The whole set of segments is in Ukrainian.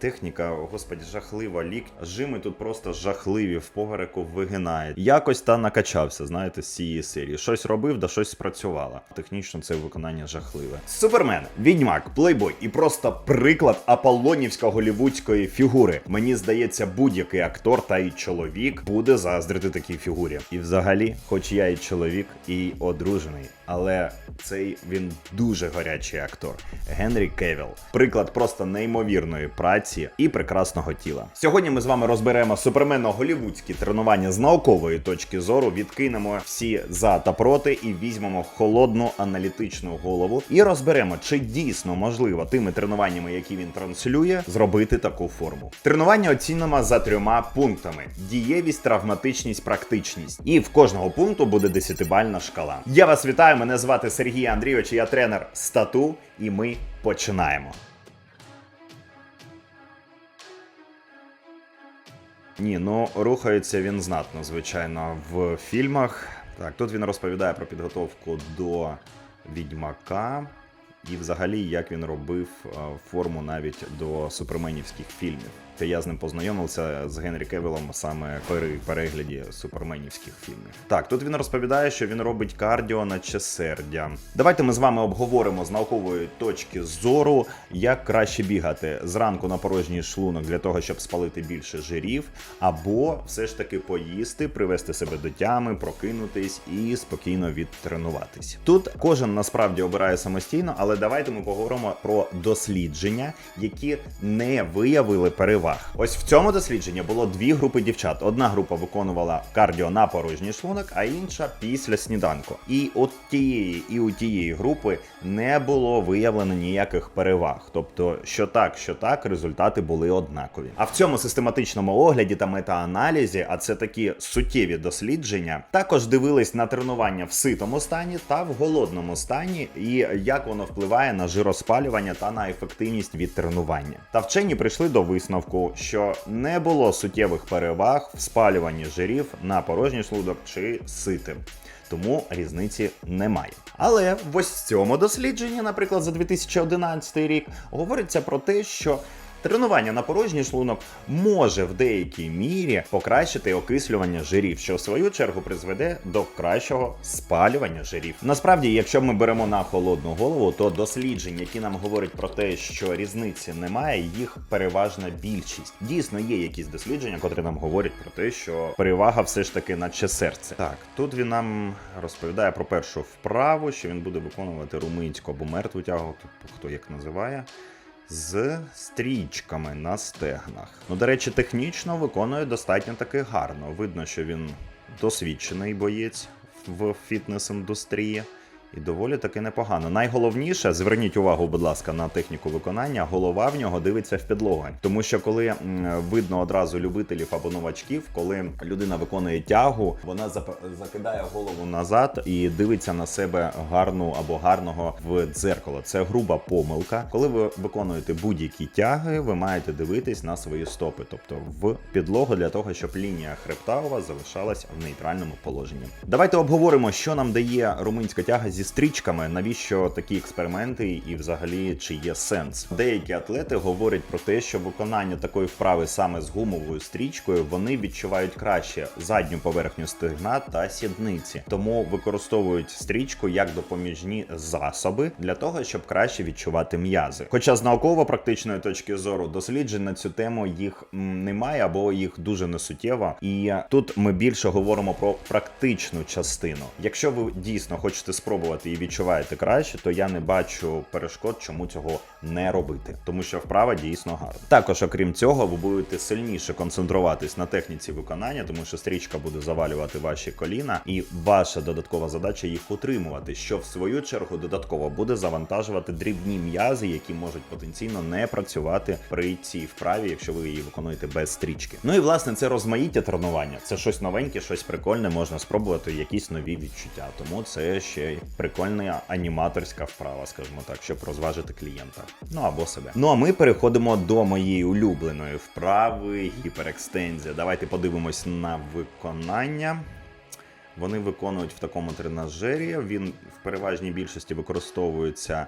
техніка, господі, жахлива. Лік, жими тут просто жахливі, в погарику вигинає. Якось та накачався, знаєте, з цієї серії. Щось робив, да щось спрацювало. Технічно це виконання жахливе. Супермен, відьмак, плейбой і просто приклад аполлонівсько-голівудської фігури. Мені здається, будь-який актор та й чоловік буде заздрити такій фігурі. І взагалі, хоч я і чоловік, і одружений, але цей він дуже гарячий актор. Генрі Кевіл. Приклад просто неймовірної праці і прекрасного тіла. Сьогодні ми з вами розберемо суперменно-голівудські тренування з наукової точки зору, відкинемо всі за та проти і візьмемо холодну аналітичну голову і розберемо, чи дійсно можливо тими тренуваннями, які він транслює, зробити таку форму. Тренування оцінимо за трьома пунктами: дієвість, травматичність, практичність. І в кожного пункту буде 10-бальна шкала. Я вас вітаю. Мене звати Сергій Андрійович. Я тренер стату, і ми починаємо. Ні, ну рухається він знатно, звичайно, в фільмах. Так, тут він розповідає про підготовку до відьмака. І взагалі, як він робив е, форму навіть до суперменівських фільмів. Та я з ним познайомився з Генрі Кевілом саме при перегляді суперменівських фільмів. Так, тут він розповідає, що він робить кардіо на чесердя. Давайте ми з вами обговоримо з наукової точки зору, як краще бігати зранку на порожній шлунок для того, щоб спалити більше жирів, або все ж таки поїсти, привести себе до тями, прокинутись і спокійно відтренуватись. Тут кожен насправді обирає самостійно, але давайте ми поговоримо про дослідження, які не виявили переваг. Ось в цьому дослідженні було дві групи дівчат. Одна група виконувала кардіо на порожній шлунок, а інша після сніданку. І от тієї і у тієї групи не було виявлено ніяких переваг. Тобто, що так, що так, результати були однакові. А в цьому систематичному огляді та метааналізі, а це такі суттєві дослідження, також дивились на тренування в ситому стані та в голодному стані, і як воно впливає на жироспалювання та на ефективність від тренування. Та вчені прийшли до висновку, що не було суттєвих переваг в спалюванні жирів на порожній шлудок чи ситим. Тому різниці немає. Але в ось цьому дослідженні, наприклад, за 2011 рік, говориться про те, що Тренування на порожній шлунок може в деякій мірі покращити окислювання жирів, що в свою чергу призведе до кращого спалювання жирів. Насправді, якщо ми беремо на холодну голову, то досліджень, які нам говорять про те, що різниці немає, їх переважна більшість. Дійсно, є якісь дослідження, котрі нам говорять про те, що перевага все ж таки наче серце. Так, тут він нам розповідає про першу вправу, що він буде виконувати руминську або мертву тягу, хто як називає з стрічками на стегнах. Ну, до речі, технічно виконує достатньо таки гарно. Видно, що він досвідчений боєць в фітнес-індустрії. І доволі таки непогано. Найголовніше, зверніть увагу, будь ласка, на техніку виконання. Голова в нього дивиться в підлогу. Тому що коли видно одразу любителів або новачків, коли людина виконує тягу, вона закидає голову назад і дивиться на себе гарну або гарного в дзеркало. Це груба помилка. Коли ви виконуєте будь-які тяги, ви маєте дивитись на свої стопи, тобто в підлогу для того, щоб лінія хребта у вас залишалась в нейтральному положенні. Давайте обговоримо, що нам дає румунська тяга зі стрічками, навіщо такі експерименти і взагалі чи є сенс. Деякі атлети говорять про те, що виконання такої вправи саме з гумовою стрічкою вони відчувають краще задню поверхню стегна та сідниці, тому використовують стрічку як допоміжні засоби для того, щоб краще відчувати м'язи. Хоча з науково-практичної точки зору досліджень на цю тему їх немає або їх дуже несуттєво. І тут ми більше говоримо про практичну частину. Якщо ви дійсно хочете спробувати і відчуваєте краще, то я не бачу перешкод, чому цього не робити, тому що вправа дійсно гарна. Також, окрім цього, ви будете сильніше концентруватись на техніці виконання, тому що стрічка буде завалювати ваші коліна, і ваша додаткова задача їх утримувати, що в свою чергу додатково буде завантажувати дрібні м'язи, які можуть потенційно не працювати при цій вправі, якщо ви її виконуєте без стрічки. Ну і власне це розмаїття тренування. Це щось новеньке, щось прикольне, можна спробувати якісь нові відчуття. Тому це ще прикольна аніматорська вправа, скажімо так, щоб розважити клієнта. Ну або себе. Ну а ми переходимо до моєї улюбленої вправи гіперекстензія. Давайте подивимось на виконання. Вони виконують в такому тренажері. Він в переважній більшості використовується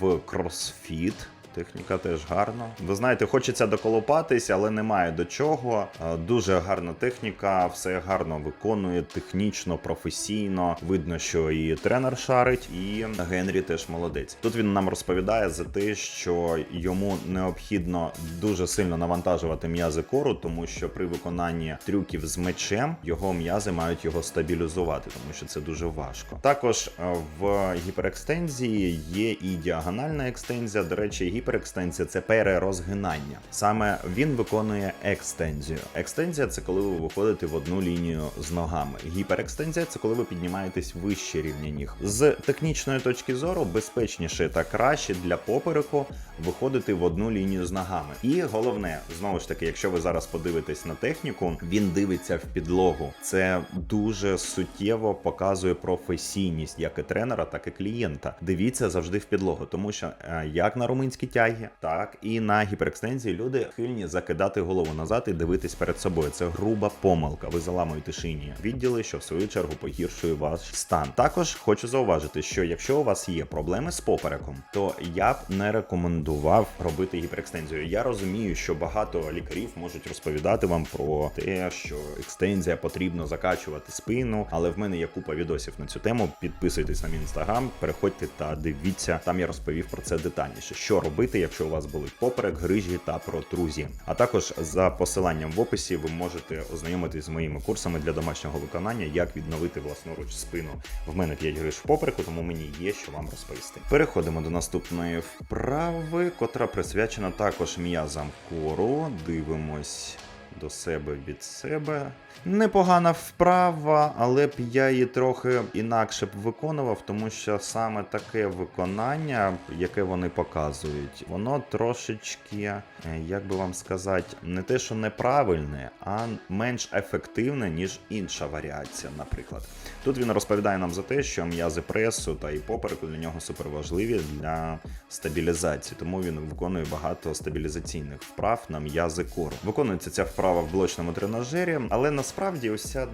в кросфіт техніка теж гарна. Ви знаєте, хочеться доколупатись, але немає до чого. Е, Дуже гарна техніка, все гарно виконує, технічно, професійно. Видно, що і тренер шарить, і Генрі теж молодець. Тут він нам розповідає за те, що йому необхідно дуже сильно навантажувати м'язи кору, тому що при виконанні трюків з мечем його м'язи мають його стабілізувати, тому що це дуже важко. Також е, в гіперекстензії є і діагональна екстензія. До речі, гіперекстензія це перерозгинання. Саме він виконує екстензію. Екстензія це коли ви виходите в одну лінію з ногами. Гіперекстензія це коли ви піднімаєтесь вище рівня ніг. З технічної точки зору безпечніше та краще для попереку виходити в одну лінію з ногами. І головне, знову ж таки, якщо ви зараз подивитесь на техніку, він дивиться в підлогу. Це дуже суттєво показує професійність як і тренера, так і клієнта. Дивіться завжди в підлогу, тому що е, як на румунській тягі, так і на гіперекстензії люди хильні закидати голову назад і дивитись перед собою. Це груба помилка. Ви заламуєте шині відділи, що в свою чергу погіршує ваш стан. Також хочу зауважити, що якщо у вас є проблеми з попереком, то я б не рекомендував робити гіперекстензію. Я розумію, що багато лікарів можуть розповідати вам про те, що екстензія потрібно закачувати спину, але в мене є купа відосів на цю тему. Підписуйтесь на мій інстаграм, переходьте та дивіться. Там я розповів про це детальніше. Що робити, якщо у вас болить поперек, грижі та протрузії. А також за посиланням в описі ви можете ознайомитись з моїми курсами для домашнього виконання, як відновити власноруч спину. В мене 5 гриж в попереку, тому мені є що вам розповісти. Переходимо до наступної вправи, котра присвячена також м'язам кору. Дивимось до себе від себе. Непогана вправа, але б я її трохи інакше б виконував, тому що саме таке виконання, яке вони показують, воно трошечки, е, як би вам сказати, не те, що неправильне, а менш ефективне, ніж інша варіація, наприклад. Тут він розповідає нам за те, що м'язи пресу та і попереку для нього суперважливі для стабілізації, тому він виконує багато стабілізаційних вправ на м'язи кору. Виконується ця вправа в блочному тренажері, але насправді ось ця,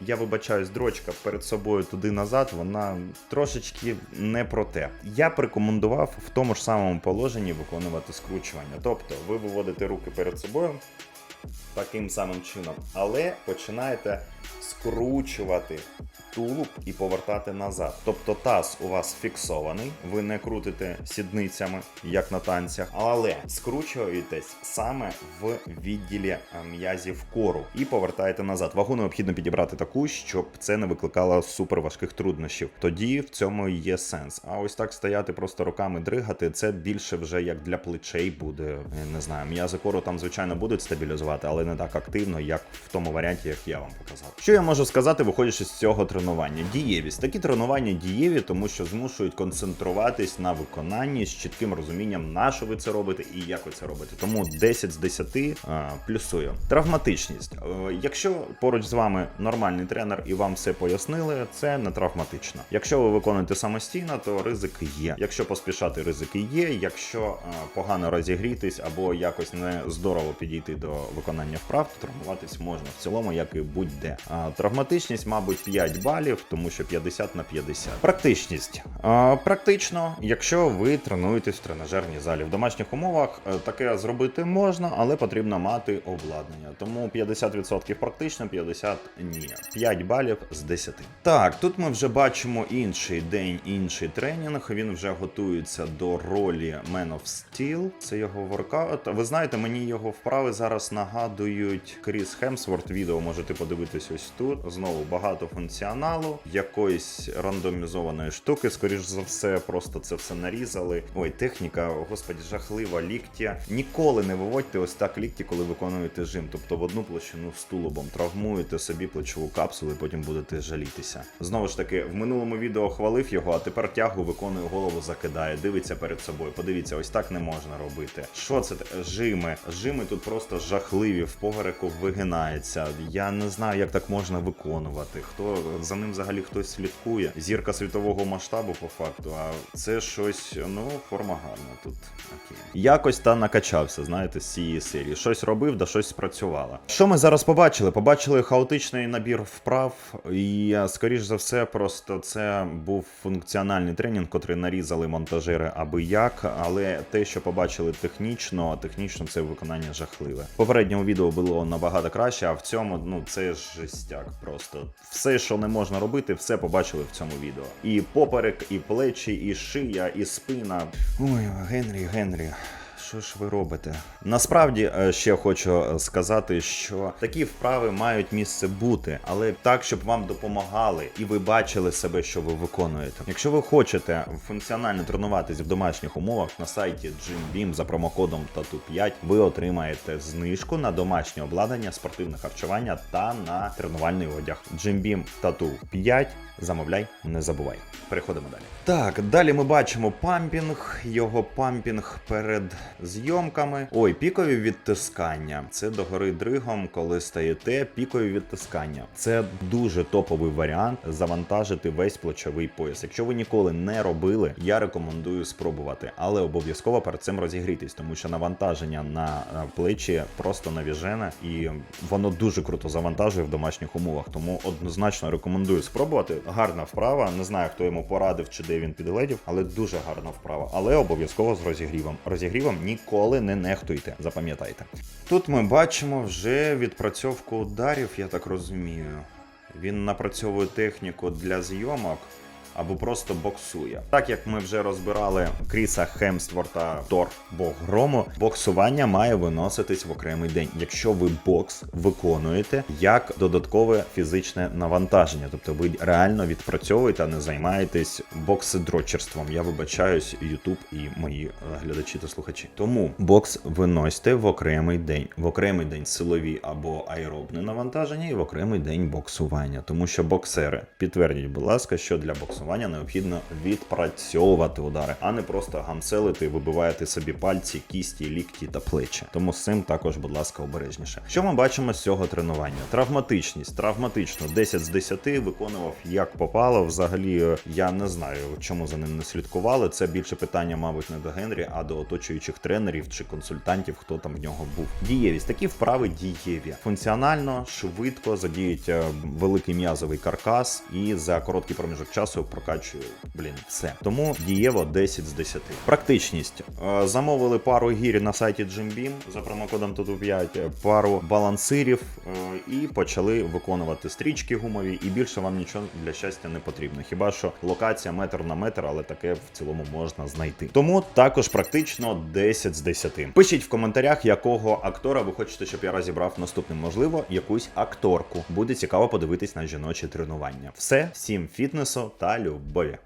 я вибачаюсь, дрочка перед собою туди-назад, вона трошечки не про те. Я б рекомендував в тому ж самому положенні виконувати скручування. Тобто ви виводите руки перед собою таким самим чином, але починаєте скручувати тулуб і повертати назад. Тобто таз у вас фіксований, ви не крутите сідницями, як на танцях, але скручуєтесь саме в відділі е, м'язів кору і повертаєте назад. Вагу необхідно підібрати таку, щоб це не викликало суперважких труднощів. Тоді в цьому є сенс. А ось так стояти просто руками дригати, це більше вже як для плечей буде. Не знаю, м'язи кору там звичайно будуть стабілізувати, але не так активно, як в тому варіанті, як я вам показав. Що я можу сказати, виходячи з цього тренування? Дієвість. Такі тренування дієві, тому що змушують концентруватись на виконанні з чітким розумінням, на що ви це робите і як ви це робите. Тому 10 з 10 а, плюсую. Травматичність. Е, Якщо поруч з вами нормальний тренер і вам все пояснили, це не травматично. Якщо ви виконуєте самостійно, то ризик є. Якщо поспішати, ризики є. Якщо е, погано розігрітись або якось не здорово підійти до виконання вправ, то травмуватись можна в цілому, як і будь-де. Травматичність, мабуть, 5 балів, тому що 50 на 50. Практичність. Практично, якщо ви тренуєтесь в тренажерній залі в домашніх умовах, е, таке зробити можна, але потрібно мати обладнання. Тому 50% практично, 50% ні. 5 балів з 10. Так, тут ми вже бачимо інший день, інший тренінг. Він вже готується до ролі Man of Steel. Це його воркаут. Ви знаєте, мені його вправи зараз нагадують Кріс Хемсворт. Відео можете подивитись ось тут. Знову багато функціоналу, якоїсь рандомізованої штуки. Скоріш за все, просто це все нарізали. Ой, техніка, господі, жахлива ліктя. Ніколи не виводьте ось так лікті, коли виконуєте жим. Тобто в одну площину з тулубом травмуєте собі плечову капсулу і потім будете жалітися. Знову ж таки, в минулому відео хвалив його, а тепер тягу виконує голову, закидає, дивиться перед собою. Подивіться, ось так не можна робити. Що це? Жими. Жими тут просто жахливі, в повереку вигинається. Я не знаю, як так так можна виконувати, хто за ним взагалі хтось слідкує. Зірка світового масштабу по факту, а це щось, ну, форма гарна тут. Окей. Якось та накачався, знаєте, з цієї серії. Щось робив, да щось спрацювало. Що ми зараз побачили? Побачили хаотичний набір вправ, і скоріш за все, просто це був функціональний тренінг, котрий нарізали монтажери аби як, але те, що побачили технічно, технічно це виконання жахливе. В попередньому відео було набагато краще, а в цьому ну це ж жестяк. Просто все, що не можна робити, все побачили в цьому відео. І поперек, і плечі, і шия, і спина. Ой, Генрі, Генрі. Що ж ви робите? Насправді е, ще хочу е, сказати, що такі вправи мають місце бути, але так, щоб вам допомагали і ви бачили себе, що ви виконуєте. Якщо ви хочете функціонально тренуватись в домашніх умовах на сайті GymBeam за промокодом TATU5, ви отримаєте знижку на домашнє обладнання, спортивне харчування та на тренувальний одяг. GymBeam TATU 5. Замовляй, не забувай. Переходимо далі. Так, далі ми бачимо пампінг, його пампінг перед зйомками. Ой, пікові відтискання. Це догори дригом, коли стаєте. Пікові відтискання. Це дуже топовий варіант завантажити весь плечовий пояс. Якщо ви ніколи не робили, я рекомендую спробувати, але обов'язково перед цим розігрітись, тому що навантаження на е, плечі просто навіжене і воно дуже круто завантажує в домашніх умовах. Тому однозначно рекомендую спробувати. Гарна вправа. Не знаю, хто йому порадив чи де він підгледів, але дуже гарна вправа. Але обов'язково з розігрівом. Розігрівом ніколи не нехтуйте. Запам'ятайте. Тут ми бачимо вже відпрацьовку ударів, я так розумію. Він напрацьовує техніку для зйомок. Або просто боксує. Так як ми вже розбирали Кріса Хемстворта Тор Бог Грому, боксування має виноситись в окремий день, якщо ви бокс виконуєте як додаткове фізичне навантаження. Тобто ви реально відпрацьовуєте, а не займаєтесь боксидрочерством. Я вибачаюсь, Ютуб і мої е, глядачі та слухачі. Тому бокс виносьте в окремий день. В окремий день силові або аеробне навантаження, і в окремий день боксування. Тому що боксери підтвердіть, будь ласка, що для боксування необхідно відпрацьовувати удари, а не просто гамселити, вибиваєте собі пальці, кісті, лікті та плечі. Тому з цим також, будь ласка, обережніше. Що ми бачимо з цього тренування? Травматичність, травматично 10 з 10 виконував як попало. Взагалі е, я не знаю, чому за ним не слідкували. Це більше питання, мабуть, не до Генрі, а до оточуючих тренерів чи консультантів, хто там в нього був. Дієвість такі вправи дієві, функціонально, швидко задіють е, великий м'язовий каркас і за короткий проміжок часу прокачує блін все. Тому дієво 10 з 10. Практичність Е, замовили пару гір на сайті JimBeam за промокодом TUTU 5, пару балансирів е, і почали виконувати стрічки гумові, і більше вам нічого для щастя не потрібно. Хіба що локація метр на метр, але таке в цілому можна знайти. Тому також практично 10 з 10. Пишіть в коментарях, якого актора ви хочете, щоб я розібрав наступним. Можливо, якусь акторку. Буде цікаво подивитись на жіночі тренування. Все, всім фітнесу та Alio, boia!